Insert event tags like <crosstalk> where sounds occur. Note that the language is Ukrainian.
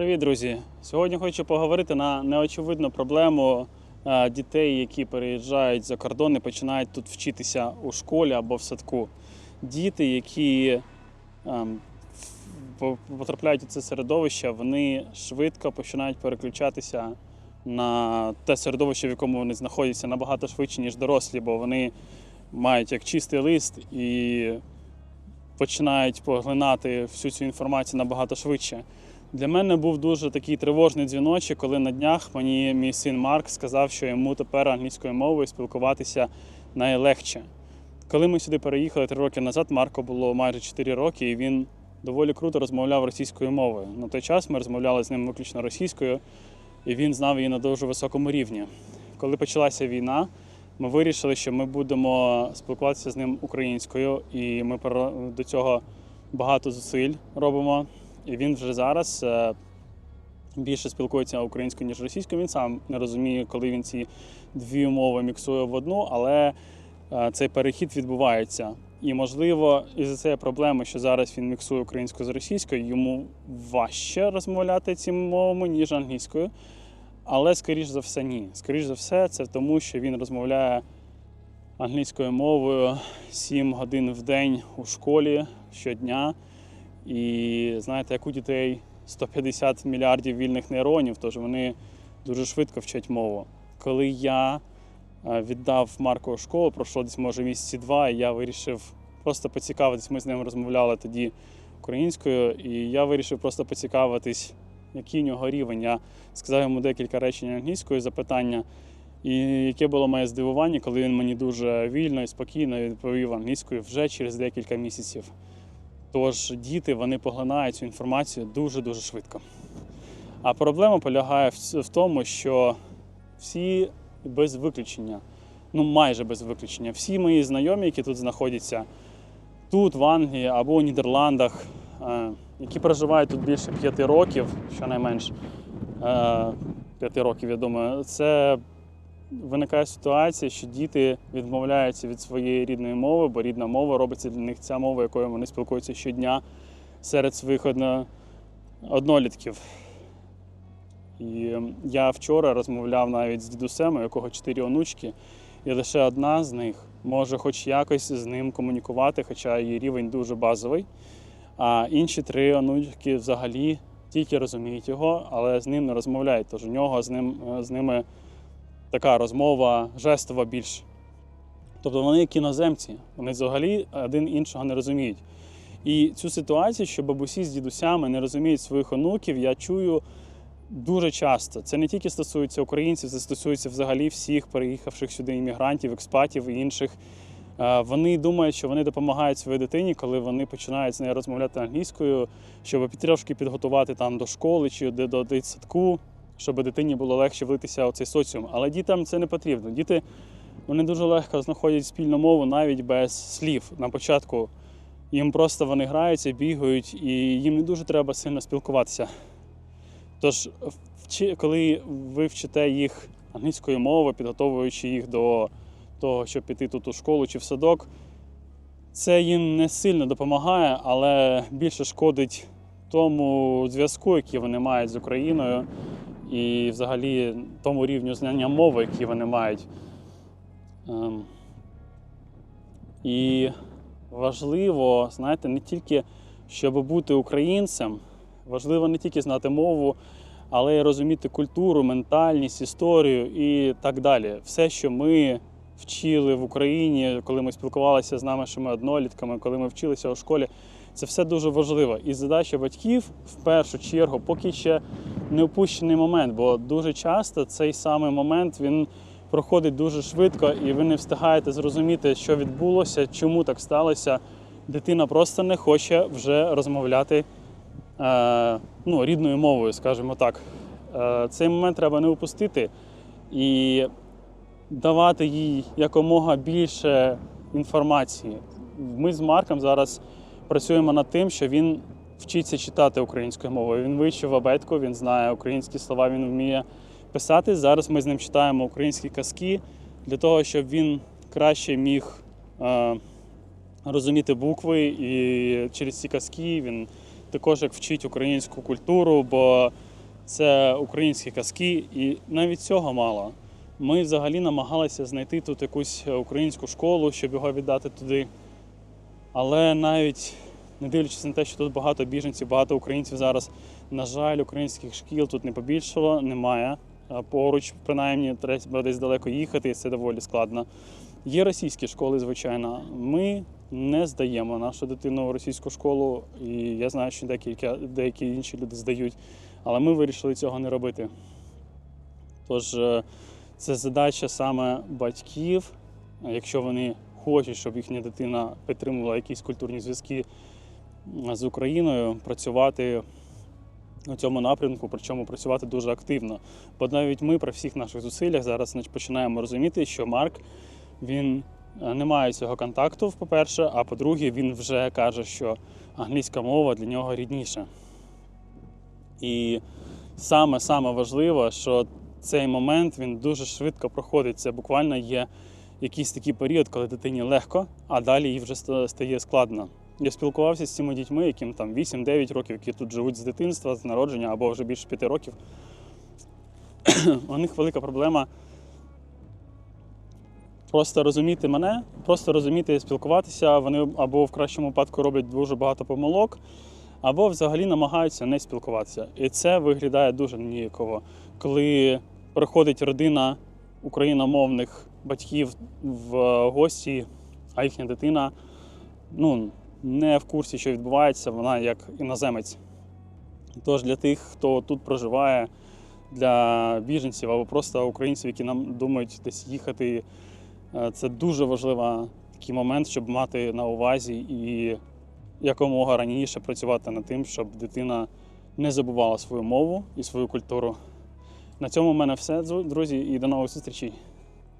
Привіт, друзі! Сьогодні хочу поговорити на неочевидну проблему е, дітей, які переїжджають за кордон і починають тут вчитися у школі або в садку. Діти, які ем, потрапляють у це середовище, вони швидко починають переключатися на те середовище, в якому вони знаходяться, набагато швидше, ніж дорослі, бо вони мають як чистий лист і починають поглинати всю цю інформацію набагато швидше. Для мене був дуже такий тривожний дзвіночок, коли на днях мені мій син Марк сказав, що йому тепер англійською мовою спілкуватися найлегше. Коли ми сюди переїхали три роки назад, Марко було майже 4 роки, і він доволі круто розмовляв російською мовою. На той час ми розмовляли з ним виключно російською, і він знав її на дуже високому рівні. Коли почалася війна, ми вирішили, що ми будемо спілкуватися з ним українською, і ми до цього багато зусиль робимо. І він вже зараз е, більше спілкується українською, ніж російською. Він сам не розуміє, коли він ці дві мови міксує в одну, але е, цей перехід відбувається. І, можливо, із цієї проблеми, що зараз він міксує українську з російською, йому важче розмовляти цими мовами, ніж англійською. Але, скоріш за все, ні. Скоріш за все, це тому, що він розмовляє англійською мовою 7 годин в день у школі щодня. І знаєте, як у дітей 150 мільярдів вільних нейронів, тож вони дуже швидко вчать мову. Коли я е, віддав Марку школу, пройшло десь може місяці два, і я вирішив просто поцікавитись. Ми з ним розмовляли тоді українською, і я вирішив просто поцікавитись, який у нього рівень. Я сказав йому декілька речень англійською запитання. І яке було моє здивування, коли він мені дуже вільно і спокійно відповів англійською вже через декілька місяців. Тож діти вони поглинають цю інформацію дуже-дуже швидко. А проблема полягає в, тому, що всі без виключення, ну майже без виключення, всі мої знайомі, які тут знаходяться, тут, в Англії або у Нідерландах, е, які проживають тут більше п'яти років, щонайменш е, п'яти років, я думаю, це виникає ситуація, що діти відмовляються від своєї рідної мови, бо рідна мова робиться для них ця мова, якою вони спілкуються щодня серед своїх одно... однолітків. І я вчора розмовляв навіть з дідусем, у якого чотири онучки, і лише одна з них може хоч якось з ним комунікувати, хоча її рівень дуже базовий. А інші три онучки взагалі тільки розуміють його, але з ним не розмовляють. Тож у нього з ним з ними така розмова жестова більш. Тобто вони як іноземці, вони взагалі один іншого не розуміють. І цю ситуацію, що бабусі з дідусями не розуміють своїх онуків, я чую дуже часто. Це не тільки стосується українців, це стосується взагалі всіх переїхавших сюди іммігрантів, експатів і інших. Е, Вони думають, що вони допомагають своїй дитині, коли вони починають з нею розмовляти англійською, щоб трошки підготувати там до школи чи до дитсадку, щоб дитині було легше влитися у цей соціум. Але дітям це не потрібно. Діти вони дуже легко знаходять спільну мову навіть без слів. На початку їм просто вони граються, бігають, і їм не дуже треба сильно спілкуватися. Тож, коли ви вчите їх англійською мовою, підготовуючи їх до того, щоб піти тут у школу чи в садок, це їм не сильно допомагає, але більше шкодить тому зв'язку, який вони мають з Україною, і взагалі тому рівню знання мови, який вони мають. Ем, І важливо, знаєте, не тільки щоб бути українцем, важливо не тільки знати мову, але й розуміти культуру, ментальність, історію і так далі. Все, що ми вчили в Україні, коли ми спілкувалися з нашими однолітками, коли ми вчилися у школі, це все дуже важливо. І задача батьків в першу чергу, поки ще не упущений момент, бо дуже часто цей самий момент він проходить дуже швидко, і ви не встигаєте зрозуміти, що відбулося, чому так сталося. Дитина просто не хоче вже розмовляти е, ну, рідною мовою, скажімо так. Е, цей момент треба не упустити і давати їй якомога більше інформації. Ми з Марком зараз працюємо над тим, що він вчиться читати українською мовою. Він вивчив абетку, він знає українські слова, він вміє писати. Зараз ми з ним читаємо українські казки для того, щоб він краще міг е, розуміти букви, і через ці казки він також як вчить українську культуру, бо це українські казки, і навіть цього мало. Ми взагалі намагалися знайти тут якусь українську школу, щоб його віддати туди. Але навіть не дивлячись на те, що тут багато біженців, багато українців зараз, на жаль, українських шкіл тут не побільшало, немає. Поруч, принаймні, треба десь далеко їхати, і це доволі складно. Є російські школи, звичайно. Ми не здаємо нашу дитину в російську школу, і я знаю, що декілька, деякі інші люди здають, але ми вирішили цього не робити. Тож е, це задача саме батьків, якщо вони хочуть, щоб їхня дитина підтримувала якісь культурні зв'язки з Україною, працювати у цьому напрямку, причому працювати дуже активно. Бо навіть ми при всіх наших зусиллях зараз починаємо розуміти, що Марк він е, не має цього контакту, по-перше, а по-друге, він вже каже, що англійська мова для нього рідніша. І саме саме важливо, що цей момент він дуже швидко проходить. Це буквально є якийсь такий період, коли дитині легко, а далі їй вже стає складно. Я спілкувався з цими дітьми, яким там 8-9 років, які тут живуть з дитинства, з народження або вже більше 5 років. <clears throat> У них велика проблема просто розуміти мене, просто розуміти спілкуватися. Вони або в кращому випадку роблять дуже багато помилок, або взагалі намагаються не спілкуватися. І це виглядає дуже ніяково, коли приходить родина україномовних батьків в гості, а їхня дитина ну, не в курсі, що відбувається, вона як іноземець. Тож для тих, хто тут проживає, для біженців або просто українців, які нам думають десь їхати, е, це дуже важливий такий момент, щоб мати на увазі і якомога раніше працювати над тим, щоб дитина не забувала свою мову і свою культуру. На цьому в мене все, друзі, і до нових зустрічей.